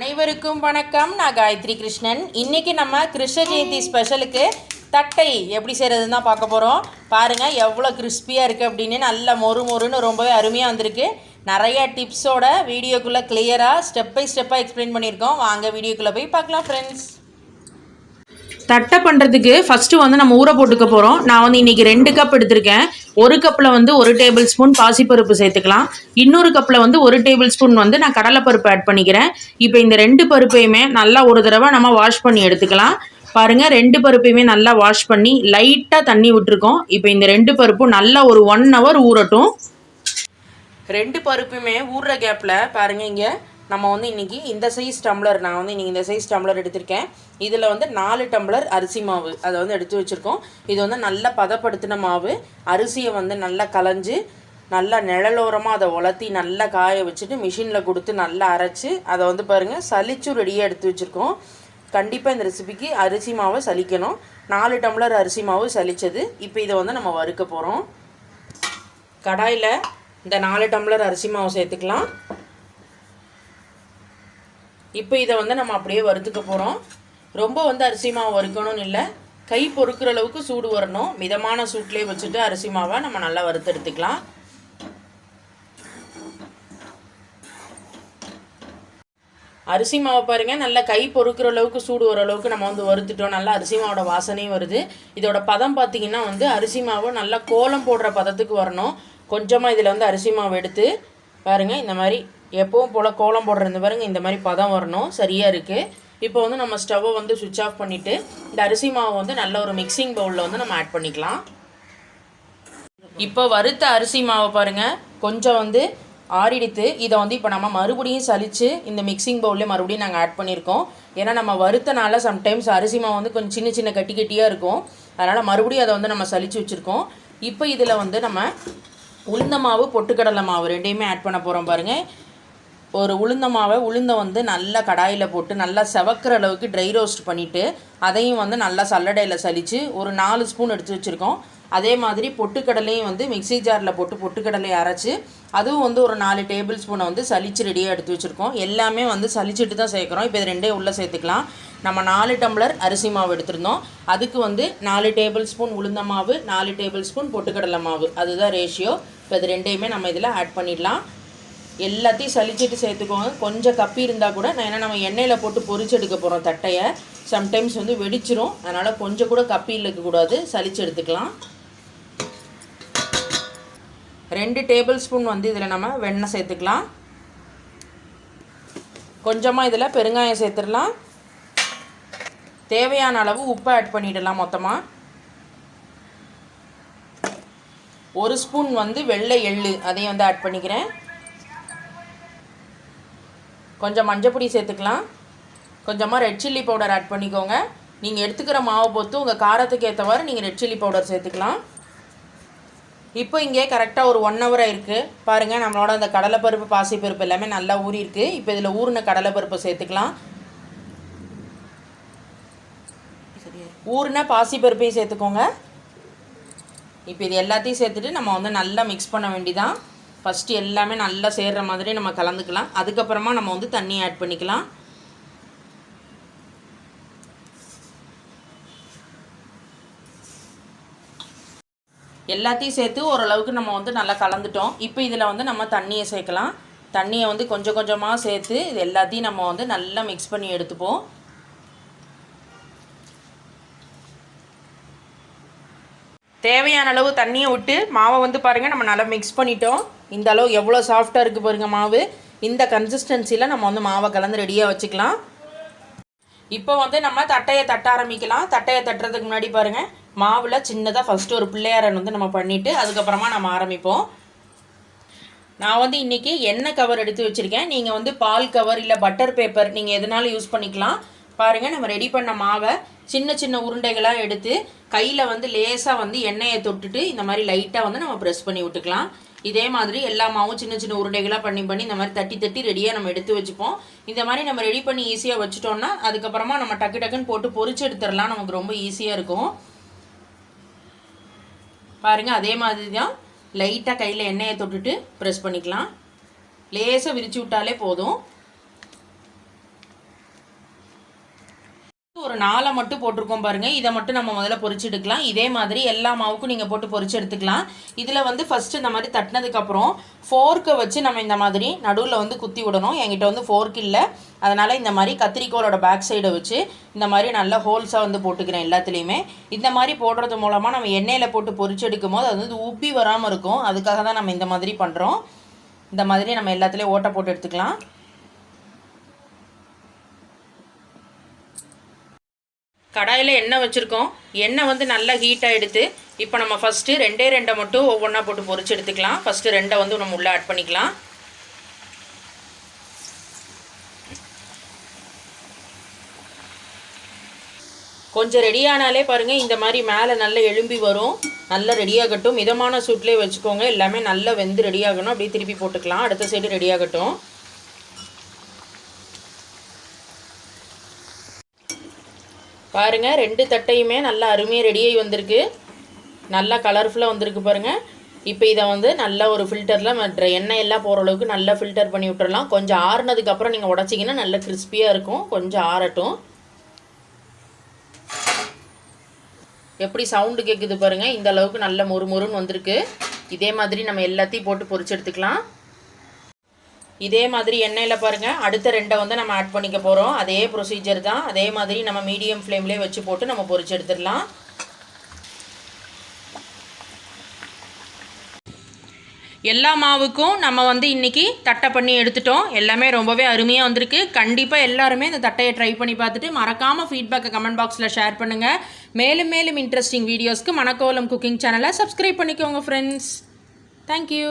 அனைவருக்கும் வணக்கம். நான் காயத்ரி கிருஷ்ணன். இன்றைக்கி நம்ம கிருஷ்ண ஜெயந்தி ஸ்பெஷலுக்கு தட்டை எப்படி செய்கிறதுன்னு தான் பார்க்க போகிறோம் பாருங்கள் எவ்வளோ கிறிஸ்பியாக இருக்குது அப்படின்னு. நல்ல மொறு மொறுன்னு ரொம்பவே அருமையாக வந்திருக்கு. நிறைய டிப்ஸோட வீடியோக்குள்ளே கிளியராக ஸ்டெப் பை ஸ்டெப்பாக எக்ஸ்பிளைன் பண்ணியிருக்கோம். வாங்க வீடியோக்குள்ளே போய் பார்க்கலாம் ஃப்ரெண்ட்ஸ் தட்டை பண்ணுறதுக்கு ஃபஸ்ட்டு வந்து நம்ம ஊற போட்டுக்க போகிறோம் நான் வந்து இன்றைக்கி ரெண்டு கப் எடுத்திருக்கேன். ஒரு கப்பில் வந்து ஒரு டேபிள் ஸ்பூன் பாசிப்பருப்பு சேர்த்துக்கலாம். இன்னொரு கப்பில் வந்து ஒரு டேபிள் ஸ்பூன் வந்து நான் கடலைப்பருப்பு ஆட் பண்ணிக்கிறேன். இப்போ இந்த ரெண்டு பருப்பையுமே நல்லா ஒரு தடவை நம்ம வாஷ் பண்ணி எடுத்துக்கலாம். பாருங்கள் ரெண்டு பருப்பையுமே நல்லா வாஷ் பண்ணி லைட்டாக தண்ணி விட்டுருக்கோம். இப்போ இந்த ரெண்டு பருப்பும் நல்லா ஒரு ஒன் ஹவர் ஊறட்டும். ரெண்டு பருப்புமே ஊறுற கேப்பில் பாருங்கள் இங்கே. நம்ம வந்து இன்றைக்கி இந்த சைஸ் டம்ளர் நான் வந்து இன்றைக்கி இந்த சைஸ் டம்ளர் எடுத்திருக்கேன். இதில் வந்து நாலு டம்ளர் அரிசி மாவு அதை வந்து எடுத்து வச்சுருக்கோம். இது வந்து நல்லா பதப்படுத்தின மாவு. அரிசியை வந்து நல்லா கலைஞ்சு நல்லா நிழலோரமாக அதை உலர்த்தி நல்லா காய வச்சுட்டு மிஷினில் கொடுத்து நல்லா அரைச்சி அதை வந்து பாருங்கள் சலிச்சு ரெடியாக எடுத்து வச்சுருக்கோம். கண்டிப்பாக இந்த ரெசிபிக்கு அரிசி மாவை சலிக்கணும் நாலு டம்ளர் அரிசி மாவு சலித்தது இப்போ இதை வந்து நம்ம வறுக்க போகிறோம் கடாயில் இந்த நாலு டம்ளர் அரிசி மாவு சேர்த்துக்கலாம். இப்போ இதை வந்து நம்ம அப்படியே வறுத்துக்க போகிறோம் ரொம்ப வந்து அரிசி மாவு வறுக்கணும்னு இல்லை. கை பொறுக்கிற அளவுக்கு சூடு வரணும். மிதமான சூட்லேயே வச்சுட்டு அரிசி மாவை நம்ம நல்லா வறுத்தெடுத்துக்கலாம் அரிசி மாவை பாருங்கள் நல்லா கை பொறுக்கிற அளவுக்கு சூடு வர அளவுக்கு நம்ம வந்து வறுத்துட்டோம். நல்லா அரிசி மாவோட வாசனையும் வருது. இதோட பதம் பார்த்தீங்கன்னா வந்து அரிசி மாவு நல்லா கோலம் போடுற பதத்துக்கு வரணும். கொஞ்சமாக இதில் வந்து அரிசி மாவு எடுத்து பாருங்க இந்த மாதிரி எப்பவும் போல் கோலம் போடுறது பாருங்க இந்த மாதிரி பதம் வரணும். சரியாக இருக்குது இப்போ வந்து நம்ம ஸ்டவ்வை வந்து சுவிட்ச் ஆஃப் பண்ணிவிட்டு இந்த அரிசி மாவை வந்து நல்ல ஒரு மிக்சிங் பவுலில் வந்து நம்ம ஆட் பண்ணிக்கலாம். இப்போ வறுத்த அரிசி மாவை பாருங்கள் கொஞ்சம் வந்து ஆறிடுத்து. இதை வந்து இப்போ நம்ம மறுபடியும் சலித்து இந்த மிக்சிங் பவுல்லே மறுபடியும் நாங்கள் ஆட் பண்ணியிருக்கோம் ஏன்னா நம்ம வறுத்தனால சம்டைம்ஸ் அரிசி மாவு வந்து கொஞ்சம் சின்ன சின்ன கட்டி கட்டியாக இருக்கும். அதனால் மறுபடியும் அதை வந்து நம்ம சலித்து வச்சுருக்கோம். இப்போ இதில் வந்து நம்ம உளுந்த மாவு பொட்டுக்கடலை மாவு ரெண்டையுமே ஆட் பண்ண போகிறோம் பாருங்கள் ஒரு உளுந்த மாவை உளுந்தை வந்து நல்லா கடாயில் போட்டு நல்லா செவக்கிற அளவுக்கு ட்ரை ரோஸ்ட் பண்ணிவிட்டு அதையும் வந்து நல்லா சல்லடையில் சலித்து ஒரு நாலு ஸ்பூன் எடுத்து வச்சுருக்கோம். அதே மாதிரி பொட்டுக்கடலையும் வந்து மிக்ஸி ஜாரில் போட்டு பொட்டுக்கடலையை அரைச்சி அதுவும் வந்து ஒரு நாலு டேபிள் ஸ்பூனை வந்து சளிச்சு ரெடியாக எடுத்து வச்சுருக்கோம். எல்லாமே வந்து சலிச்சுட்டு தான் சேர்க்குறோம். இப்போ இது ரெண்டே உள்ளே சேர்த்துக்கலாம். நம்ம நாலு டம்ளர் அரிசி மாவு எடுத்திருந்தோம். அதுக்கு வந்து நாலு டேபிள் ஸ்பூன் உளுந்த மாவு நாலு டேபிள் ஸ்பூன் பொட்டுக்கடலை மாவு. அதுதான் ரேஷியோ இப்போ இது ரெண்டையுமே நம்ம இதில் ஆட் பண்ணிடலாம். எல்லாத்தையும் சலிச்சிட்டு சேர்த்துக்கோங்க. கொஞ்சம் கப்பி இருந்தால் கூட நான் ஏன்னா நம்ம எண்ணெயில் போட்டு பொரிச்சு எடுக்க போகிறோம் தட்டையை. சம்டைம்ஸ் வந்து வெடிச்சிரும். அதனால் கொஞ்சம் கூட கப்பி இருக்கக்கூடாது சலிச்சு எடுத்துக்கலாம். ரெண்டு டேபிள் ஸ்பூன் வந்து இதில் நம்ம வெண்ணெய் சேர்த்துக்கலாம். கொஞ்சமாக இதில் பெருங்காயம் சேர்த்துடலாம். தேவையான அளவு உப்பை ஆட் பண்ணிடலாம் மொத்தமாக ஒரு ஸ்பூன் வந்து வெள்ளை எள்ளு அதையும் வந்து ஆட் பண்ணிக்கிறேன். கொஞ்சம் மஞ்சப்பொடி சேர்த்துக்கலாம். கொஞ்சமாக ரெட் சில்லி பவுடர் ஆட் பண்ணிக்கோங்க. நீங்கள் எடுத்துக்கிற மாவை பொறுத்து உங்கள் காரத்துக்கு ஏற்றவாறு நீங்கள் ரெட் சில்லி பவுடர் சேர்த்துக்கலாம். இப்போ இங்கே கரெக்டாக ஒரு ஒன் ஹவர் இருக்குது பாருங்கள் நம்மளோட அந்த கடலைப்பருப்பு பாசிப்பருப்பு எல்லாமே நல்லா ஊறியிருக்கு. இப்போ இதில் ஊறின கடலைப்பருப்பை சேர்த்துக்கலாம். ஊறின பாசிப்பருப்பையும் சேர்த்துக்கோங்க. இப்போ இது எல்லாத்தையும் சேர்த்துட்டு நம்ம வந்து நல்லா மிக்ஸ் பண்ண வேண்டிதான். ஃபஸ்ட்டு எல்லாமே நல்லா சேர்கிற மாதிரி நம்ம கலந்துக்கலாம். அதுக்கப்புறமா நம்ம வந்து தண்ணி ஆட் பண்ணிக்கலாம். எல்லாத்தையும் சேர்த்து ஓரளவுக்கு நம்ம வந்து நல்லா கலந்துட்டோம். இப்போ இதில் வந்து நம்ம தண்ணியை சேர்க்கலாம். தண்ணியை வந்து கொஞ்சம் கொஞ்சமாக சேர்த்து இது எல்லாத்தையும் நம்ம வந்து நல்லா மிக்ஸ் பண்ணி எடுத்துப்போம். தேவையான அளவு தண்ணியை விட்டு மாவை வந்து பாருங்கள் நம்ம நல்லா மிக்ஸ் பண்ணிட்டோம். இந்த அளவு எவ்வளோ சாஃப்டாக இருக்குது பாருங்கள் மாவு. இந்த கன்சிஸ்டன்சியில் நம்ம வந்து மாவை கலந்து ரெடியாக வச்சுக்கலாம். இப்போ வந்து நம்ம தட்டையை தட்ட ஆரம்பிக்கலாம். தட்டையை தட்டுறதுக்கு முன்னாடி பாருங்கள் மாவில் சின்னதாக ஃபஸ்ட்டு ஒரு பிள்ளையாரன் வந்து நம்ம பண்ணிவிட்டு அதுக்கப்புறமா நம்ம ஆரம்பிப்போம். நான் வந்து இன்றைக்கி எண்ணெய் கவர் எடுத்து வச்சுருக்கேன். நீங்கள் வந்து பால் கவர் இல்லை பட்டர் பேப்பர் நீங்கள் எதுனாலும் யூஸ் பண்ணிக்கலாம். பாருங்கள் நம்ம ரெடி பண்ண மாவை சின்ன சின்ன உருண்டைகளாக எடுத்து கையில் வந்து லேசாக வந்து எண்ணெயை தொட்டுட்டு இந்த மாதிரி லைட்டாக வந்து நம்ம ப்ரெஸ் பண்ணி விட்டுக்கலாம். இதே மாதிரி எல்லா மாவும் சின்ன சின்ன உருண்டைகளாக பண்ணி பண்ணி இந்த மாதிரி தட்டி தட்டி ரெடியாக நம்ம எடுத்து வச்சுப்போம். இந்த மாதிரி நம்ம ரெடி பண்ணி ஈஸியாக வச்சுட்டோம்னா அதுக்கப்புறமா நம்ம டக்கு டக்குன்னு போட்டு பொரிச்சு எடுத்துடலாம். நமக்கு ரொம்ப ஈஸியாக இருக்கும். பாருங்கள் அதே மாதிரி தான் லைட்டாக கையில் எண்ணெயை தொட்டுட்டு ப்ரெஸ் பண்ணிக்கலாம். லேசாக விரிச்சு விட்டாலே போதும். ஒரு நாலை மட்டும் போட்டிருக்கோம் பாருங்கள் இதை மட்டும் நம்ம முதல்ல பொரிச்சு எடுக்கலாம் இதே மாதிரி எல்லா மாவுக்கும் நீங்கள் போட்டு பொறிச்சு எடுத்துக்கலாம். இதில் வந்து ஃபஸ்ட்டு இந்த மாதிரி தட்டினதுக்கப்புறம் ஃபோர்க்கை வச்சு நம்ம இந்த மாதிரி நடுவில் வந்து குத்தி விடணும். என்கிட்ட வந்து ஃபோர்க் இல்லை. அதனால் இந்த மாதிரி கத்திரிக்கோலோட பேக் சைடை வச்சு இந்த மாதிரி நல்ல ஹோல்ஸாக வந்து போட்டுக்கிறேன் எல்லாத்துலேயுமே. இந்த மாதிரி போடுறது மூலமாக நம்ம எண்ணெயில் போட்டு பொறிச்சு எடுக்கும் போது அது வந்து உப்பி வராமல் இருக்கும். அதுக்காக தான் நம்ம இந்த மாதிரி பண்ணுறோம் இந்த மாதிரி நம்ம எல்லாத்துலேயும் ஓட்டை போட்டு எடுத்துக்கலாம். கடாயில் எண்ணெய் வச்சுருக்கோம். எண்ணெய் வந்து நல்லா ஹீட் ஆகிடுது இப்போ நம்ம ஃபஸ்ட்டு ரெண்டே ரெண்டை மட்டும் ஒவ்வொன்றா போட்டு பொறிச்சு எடுத்துக்கலாம். ஃபஸ்ட்டு ரெண்டை வந்து நம்ம உள்ளே ஆட் பண்ணிக்கலாம். கொஞ்சம் ரெடியானாலே பாருங்கள் இந்த மாதிரி மேலே நல்லா எலும்பி வரும். நல்லா ரெடியாகட்டும் மிதமான சூட்லேயே வச்சுக்கோங்க. எல்லாமே நல்லா வெந்து ரெடியாகணும் அப்படியே திருப்பி போட்டுக்கலாம். அடுத்த சைடு ரெடியாகட்டும் பாருங்கள் ரெண்டு தட்டையுமே நல்லா அருமையாக ரெடியாகி வந்திருக்கு. நல்லா கலர்ஃபுல்லாக வந்திருக்கு பாருங்கள் இப்போ இதை வந்து நல்லா ஒரு ஃபில்டரில் மற்ற எண்ணெய் எல்லாம் போகிற அளவுக்கு நல்லா ஃபில்டர் பண்ணி விட்டுறலாம். கொஞ்சம் ஆறுனதுக்கப்புறம் நீங்கள் உடச்சிங்கன்னா நல்லா கிறிஸ்பியாக இருக்கும். கொஞ்சம் ஆறட்டும். எப்படி சவுண்டு கேட்குது பாருங்கள் இந்த அளவுக்கு நல்ல மொறு மொறுன்னு வந்திருக்கு. இதே மாதிரி நம்ம எல்லாத்தையும் போட்டு பொரிச்சு எடுத்துக்கலாம். இதே மாதிரி எண்ணெயில் பாருங்கள் அடுத்த ரெண்டை வந்து நம்ம ஆட் பண்ணிக்க போகிறோம் அதே ப்ரொசீஜர் தான். அதே மாதிரி நம்ம மீடியம் ஃப்ளேம்லேயே வச்சு போட்டு நம்ம பொரிச்சு எடுத்துடலாம். எல்லா மாவுக்கும் நம்ம வந்து இன்றைக்கி தட்டை பண்ணி எடுத்துட்டோம். எல்லாமே ரொம்பவே அருமையாக வந்திருக்கு. கண்டிப்பாக எல்லாருமே இந்த தட்டையை ட்ரை பண்ணி பார்த்துட்டு மறக்காமல் ஃபீட்பேக்கை கமெண்ட் பாக்ஸில் ஷேர் பண்ணுங்கள் மேலும் மேலும் இன்ட்ரெஸ்டிங் வீடியோஸ்க்கு மணக்கோலம் குக்கிங் சேனலை சப்ஸ்கிரைப் பண்ணிக்கோங்க ஃப்ரெண்ட்ஸ் தேங்க்யூ